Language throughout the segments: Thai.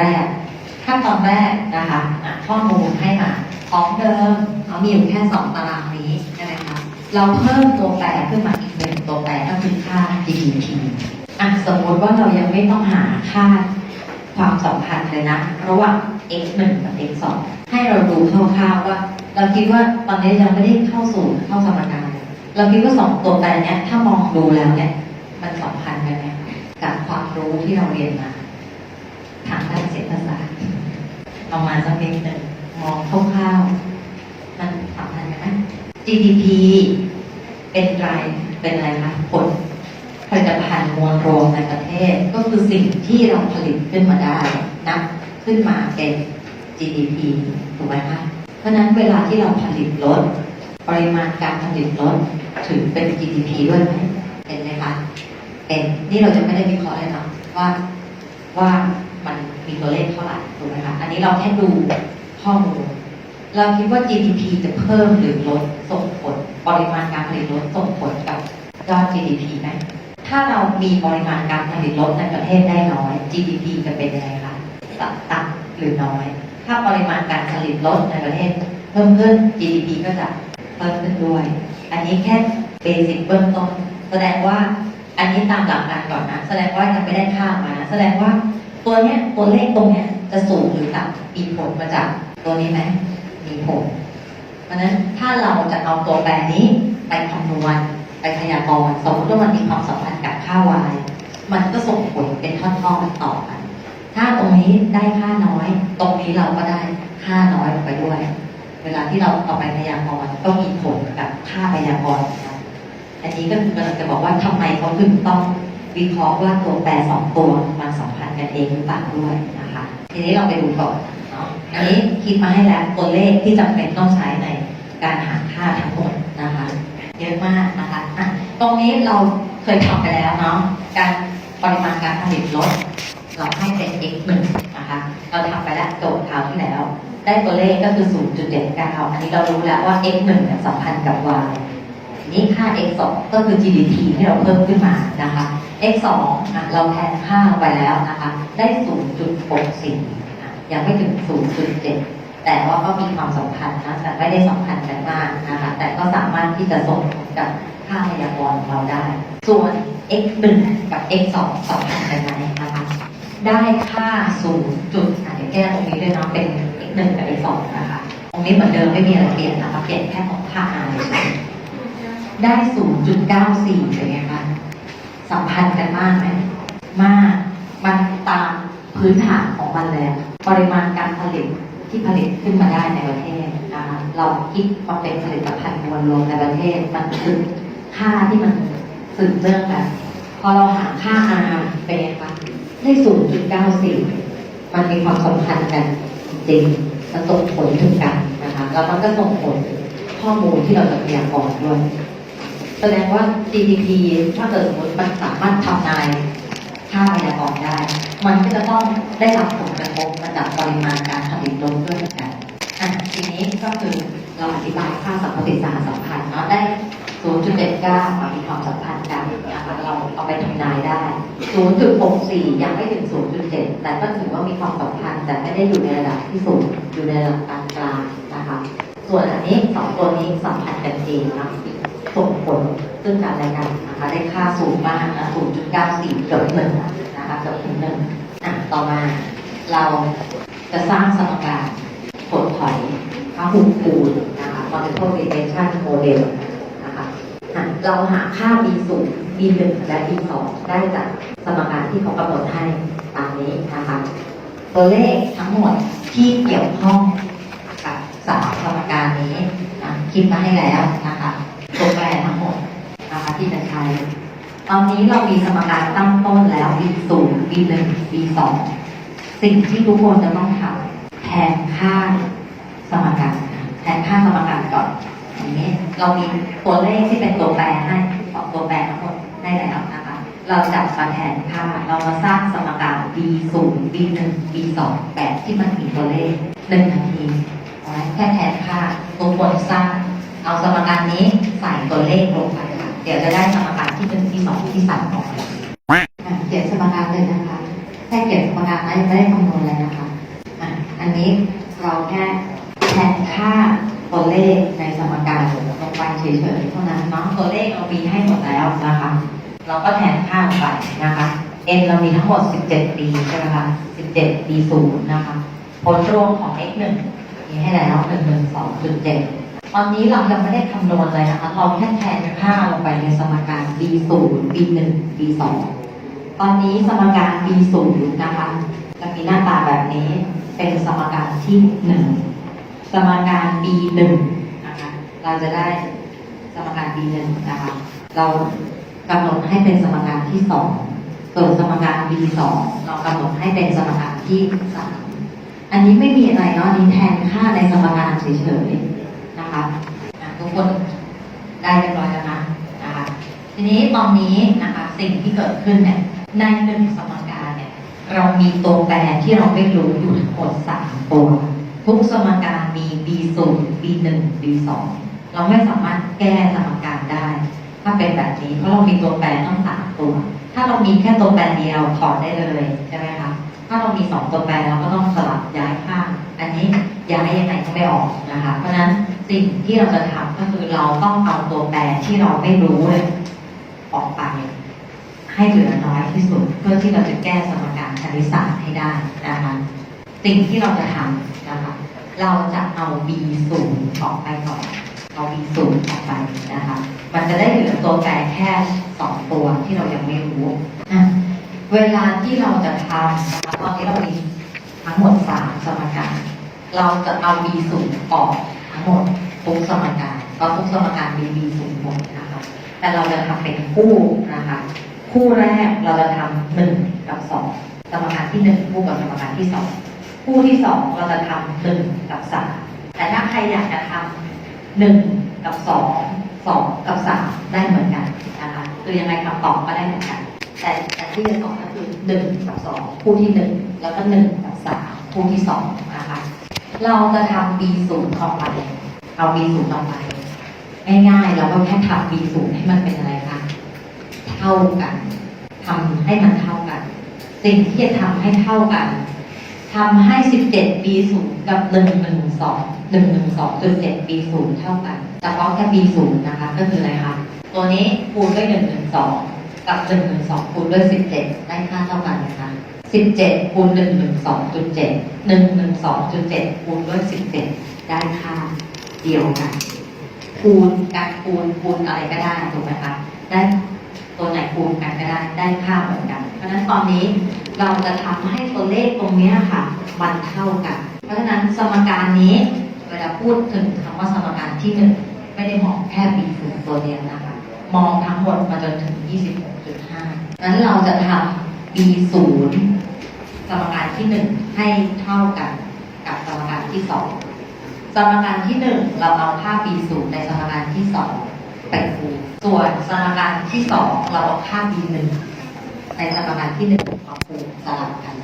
แรก ขั้นตอนแรกนะคะข้อมูลให้มาของเดิมเขามีอยู่แค่สองตารางนี้ใช่ไหมคะเราเพิ่มตัวแปรขึ้นมาอีกหนึ่งตัวแปรก็คือค่า GDP อะสมมติว่าเรายังไม่ต้องหาค่าความสัมพันธ์เลยนะ ระหว่าง x 1กับ x 2ให้เราดูคร่าวๆว่า เราคิดว่าตอนนี้ยังไม่ได้เข้าสู่เข้าสมการเลยเราคิดว่าสองตัวแปรเนี้ยถ้ามองดูแล้วเนี่ยมันสัมพันธ์กันไหมกับความรู้ที่เราเรียนมา ทางด้านเศรษฐศาสตร์ เอามาสักนิดหนึ่งมองคร่าวๆมันสัมพันธ์กันไหม GDP เป็นรายเป็นอะไรคะผลผลิตภัณฑ์มวลรวมในประเทศ ก็คือสิ่งที่เราผลิตขึ้นมาได้นับขึ้นมาเป็น GDP ถูกไหมคะเพราะฉะนั้นเวลาที่เราผลิตลดปริมาณการผลิตลดถือเป็น GDP ด้วยไหมเป็นไหมคะเป็นนี่เราจะไม่ได้วิเคราะห์เลยนะว่าว่า มีตัวเลขเท่าไหร่ถูกไหมคะอันนี้เราแค่ดูข้อมูลเราคิดว่า GDP จะเพิ่มหรือลดส่งผลปริมาณการผลิตลดส่งผลกับยอด GDP ไหมถ้าเรามีปริมาณการผลิตลดในประเทศได้น้อย GDP จะเป็นยังไงคะต่ำหรือน้อย ถ้าปริมาณการผลิตลดในประเทศ เพิ่มขึ้น GDP ก็จะเพิ่มขึ้นด้วย อันนี้แค่เบสิกเบื้องต้นแสดงว่าอันนี้ตามหลักการก่อนนะ แสดงว่ายังไม่ได้ข้ามมานะแสดงว่า ตัวเนี้ยตัวเลขตรงเนี้ยจะสูงหรือต่ำมีผลมาจากตัวนี้ไหมมีผล เพราะนั้นถ้าเราจะเอาตัวแปรนี้ไปคำนวณไปพยากรณ์สมมติว่ามันมีความสัมพันธ์กับค่า y มันก็ส่งผลเป็นทอดๆต่อกันถ้าตรงนี้ได้ค่าน้อย ตรงนี้เราก็ได้ค่าน้อยลงไปด้วย เวลาที่เราเอาไปพยากรณ์ก็มีผลกับค่าพยากรณ์นะอันนี้ก็คือกำลังจะบอกว่าทำไมเขาถึงต้อง วิเคราะห์ว่าตัวแปรสองตัวมันสัมพันธ์กันเองหรือเปล่าด้วยนะคะ ทีนี้เราไปดูก่อนเนาะอันนี้คิดมาให้แล้วตัวเลขที่จำเป็นต้องใช้ในการหาค่าทั้งหมดนะคะเยอะมากนะคะอะตรงนี้เราเคยทำไปแล้วเนาะการปริมาณการผลิตลดเราให้เป็น x หนึ่งนะคะ เราทำไปแล้วโจทย์คราวที่แล้ว ได้ตัวเลขก็คือ 0.79 อันนี้เรารู้แล้วว่า x หนึ่งเนี่ยสัมพันธ์กับ y ทีนี้ค่า x สองก็คือ GDP ที่เราเพิ่มขึ้นมานะคะ x สองอะเราแทนค่าไปแล้วนะคะ ได้ 0.64อะยังไม่ถึง 0.7 แต่ว่าก็มีความสัมพันธ์นะแต่ไม่ได้สัมพันธ์กันมากนะคะ แต่ก็สามารถที่จะส่งกับค่าพยากรณ์เราได้ ส่วน x 1กับ x 2สัมพันธ์กันไหมนะคะ ได้ค่า 0 จุดอาจจะเดี๋ยวแก้ตรงนี้ด้วยเนาะเป็น x 1กับ x 2นะคะ ตรงนี้เหมือนเดิมไม่มีอะไรเปลี่ยนนะคะ เปลี่ยนแค่ของค่า r เฉยๆได้ 0.94เป็นไงคะ สัมพันธ์กันมากไหมมาก มันตามพื้นฐานของมันแล้ว ปริมาณการผลิตที่ผลิตขึ้นมาได้ในประเทศนะคะเราคิดมาเป็นผลิตภัณฑ์มวลรวมในประเทศ มันคือค่าที่มันสืบเนื่องกันพอเราหาค่า R เป็นไงคะได้0.94มันมีความสัมพันธ์กันจริงมันส่งผลถึงกันนะคะแล้วมันก็ส่งผลข้อมูลที่เราจะพยากรณ์ด้วย แสดงว่า GDP ถ้าเกิดสมมติมันสามารถทำนายค่าพยากรณ์ได้ มันก็จะต้องได้รับผลกระทบมาจากปริมาณการผลิตลดด้วยเหมือนกันอะทีนี้ก็คือเราอธิบายค่าสัมพันธ์สหสัมพันธ์เนาะได้ 0.79มามีความสัมพันธ์กันนะคะเราเอาไปทำนายได้ 0.64 ยังไม่ถึง 0.7 แต่ก็ถือว่ามีความสัมพันธ์ แต่ไม่ได้อยู่ในระดับที่สูงอยู่ในระดับกลางกลางๆนะคะ ส่วนอันนี้สองตัวนี้สัมพันธ์กันเองนะส่งผล ซึ่งกันและกันนะคะได้ค่าสูงมากนะ0.94 เกือบหนึ่งนะคะเกือบถึงหนึ่งอะต่อมาเราจะสร้างสมการผลถอยพหุคูณนะคะ multiple regression model นะคะเราหาค่า b 0 b 1และ b 2ได้จากสมการที่เขากำหนดให้ตามนี้นะคะ ตัวเลขทั้งหมดที่เกี่ยวข้องกับสามสมการนี้นะคิดมาให้แล้วนะคะตัวแปรทั้งหมดนะ ที่จะใช้ ตอนนี้เรามีสมการตั้งต้นแล้ว b 0 b 1 b 2 สิ่งที่ทุกคนจะต้องทำแทนค่าสมการแทนค่าสมการก่อนอย่างนี้เรามีตัวเลขที่เป็นตัวแปรให้ของตัวแปรทั้งหมดได้แล้วนะคะ เราจับมาแทนค่าเรามาสร้างสมการ b 0 b 1 b 2 แบบที่มันมีตัวเลขหนึ่งนาทีไว้แค่แทนค่าตัวบนสร้างเอาสมการนี้ใส่ตัวเลขลงไป เดี๋ยวจะได้สมการที่เป็นที่สองที่สามออกมาอะเขียนสมการเลยนะคะแค่เก็บสมการนะยังไม่ได้คำนวณเลยนะคะอันนี้เราแค่แทนค่าตัวเลขในสมการลงไปเฉยๆเท่านั้นเนาะตัวเลขเรามีให้หมดแล้วนะคะ เราก็แทนค่าลงไปนะคะ n เรามีทั้งหมด 17 ปีใช่ไหมคะ17ปีศูนย์นะคะ ผลรวมของ x 1มีให้แล้ว 112.7 ตอนนี้เรายังไม่ได้คำนวณเลยนะคะ เราแค่แทนค่าลงไปในสมการ b 0 b 1 b 2ตอนนี้สมการ b 0นะคะจะมีหน้าตาแบบนี้เป็นสมการที่ 1 สมการ b 1นะคะเราจะได้สมการ b 1นะคะเรากำหนดให้เป็นสมการที่ 2 ส่วนสมการ b 2เรากำหนดให้เป็นสมการที่ 3 อันนี้ไม่มีอะไรเนาะอันนี้แทนค่าในสมการเฉยๆ นะคะทุกคนได้เรียบร้อยแล้วนะนะคะทีนี้ตอนนี้นะคะสิ่งที่เกิดขึ้นเนี่ยในหนึ่งสมการเนี่ยเรามีตัวแปรที่เราไม่รู้อยู่ทั้งหมดสามตัว ทุกสมการมี b 0 b 1 b 2เราไม่สามารถแก้สมการได้ ถ้าเป็นแบบนี้เพราะเรามีตัวแปรทั้งสามตัว ถ้าเรามีแค่ตัวแปรเดียวถอดได้เลยใช่ไหมคะถ้าเรามีสองตัวแปรเราก็ต้องสลับย้ายข้างอันนี้ ย้ายยังไงก็ไม่ออกนะคะ เพราะฉะนั้นสิ่งที่เราจะทำก็คือเราต้องเอาตัวแปรที่เราไม่รู้เลยออกไป ให้เหลือน้อยที่สุด เพื่อที่เราจะแก้สมการคณิตศาสตร์ให้ได้นะคะ สิ่งที่เราจะทำนะคะ เราจะเอา b ศูนย์ออกไปก่อนเอา b ศูนย์ออกไปนะคะ มันจะได้เหลือตัวแปรแค่สองตัวที่เรายังไม่รู้อะเวลาที่เราจะทำนะคะตอนนี้เรามีทั้งหมดสามสมการ เราจะเอา b ศูนย์ออกทั้งหมดทุกสมการเพราะทุกสมการมี b ศูนย์หมดนะคะ แต่เราจะทำเป็นคู่นะคะ คู่แรกเราจะทำหนึ่งกับสองสมการที่หนึ่งคู่กับสมการที่สองคู่ที่สองเราจะทำหนึ่งกับสามแต่ถ้าใครอยากจะทำหนึ่งกับสองสองกับสามได้เหมือนกันนะคะคือยังไงคำตอบก็ได้เหมือนกัน แต่แต่ที่จะตอบก็คือหนึ่งกับสองคู่ที่หนึ่งแล้วก็หนึ่งกับสามคู่ที่สอง เราจะทำ b ศูนย์ออกไปเอา b ศูนย์ออกไปง่ายๆเราก็แค่ทำ b ศูนย์ให้มันเป็นอะไรคะเท่ากันทำให้มันเท่ากัน สิ่งที่จะทำให้เท่ากันทำให้ 17 b ศูนย์กับ 112 112จน7 b ศูนย์เท่ากันเฉพาะแค่ b ศูนย์นะคะ ก็คืออะไรคะตัวนี้คูณด้วย 112 กับ 112คูณด้วย 17 ได้ค่าเท่ากันนะคะ 17คูณ112.7 112.7คูณด้วย17ได้ค่าเดียวกันคูณการคูณคูณอะไรก็ได้ถูกไหมคะได้ตัวไหนคูณกันก็ได้ได้ค่าเหมือนกัน เพราะฉะนั้นตอนนี้เราจะทำให้ตัวเลขตรงนี้ค่ะ มันเท่ากัน เพราะฉะนั้นสมการนี้เวลาพูดถึงคำว่าสมการที่หนึ่งไม่ได้มองแค่ b ศูนย์ตัวเดียวนะคะ มองทั้งหมดมาจนถึง 26.5นั้นเราจะทำ b ศูนย์ สมการที่หนึ่งให้เท่ากันกับสมการที่สองสมการที่หนึ่งเราเอาค่า b ศูนย์ในสมการที่สองไปคูณส่วนสมการที่สองเราเอาค่า b หนึ่งในสมการที่หนึ่งมาคูณสลับกัน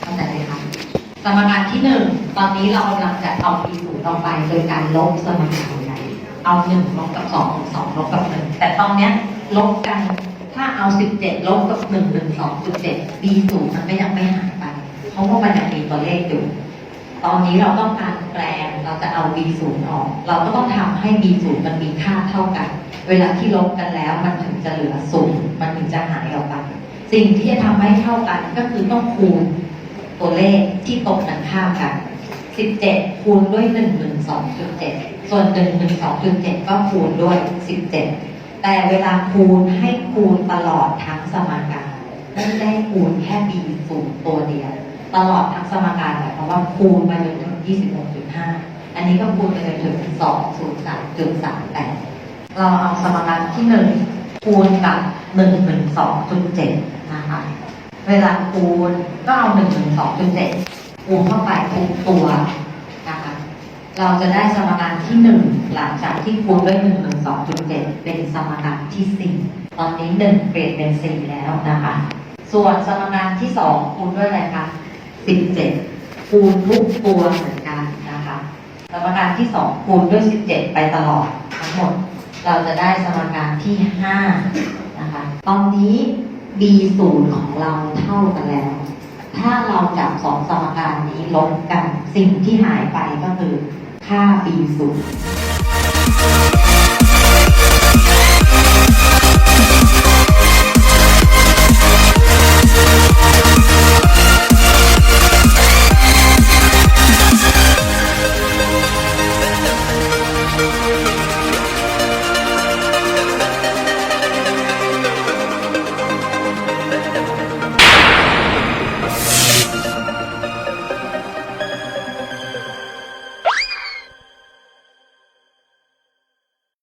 เข้าใจไหมคะสมการที่หนึ่งตอนนี้เรากำลังจะเอา b ศูนย์ออกไปโดยการลบสมการใดเอาหนึ่งลบกับสองสองลบกับหนึ่งแต่ตอนเนี้ยลบกัน ถ้าเอาสิบเจ็ดลบกับหนึ่งหนึ่งสองจุดเจ็ด b ศูนย์มันก็ยังไม่หายไป เพราะว่ามันยังมีตัวเลขอยู่ตอนนี้เราต้องการแปลงเราจะเอา b ศูนย์ออก เราก็ต้องทำให้ b ศูนย์มันมีค่าเท่ากัน เวลาที่ลบกันแล้วมันถึงจะเหลือศูนย์มันถึงจะหายออกไป สิ่งที่จะทำให้เท่ากันก็คือต้องคูณตัวเลขที่ตรงกันข้ามกัน 17 คูณด้วย 112.7 ส่วน 112.7 ก็คูณด้วย 17 แต่เวลาคูณให้คูณตลอดทั้งสมการไม่ได้คูณแค่ b ศูนย์ตัวเดียว ตลอดทั้งสมการหมายความว่าคูณไปจนถึง 26.5 อันนี้ก็คูณไปจนถึง 203.38 เราเอาสมการที่1คูณกับ 112.7 นะคะ เวลาคูณก็เอา 112.7 คูณเข้าไปทุกตัว เราจะได้สมการที่1หลังจากที่คูณด้วย112.7เจ็ดเป็นสมการที่4ตอนนี้1เปลี่ยนเป็น4แล้วนะคะ ส่วนสมการที่2คูณด้วยอะไรคะ17คูณทุกตัวเหมือนกันนะคะสมการที่2คูณด้วย17ไปตลอดทั้งหมด เราจะได้สมการที่5นะคะตอนนี้ b ศูนย์ของเราเท่ากันแล้ว ถ้าเราจับสองสมการนี้ลบกันสิ่งที่หายไปก็คือ ค่าพีสุ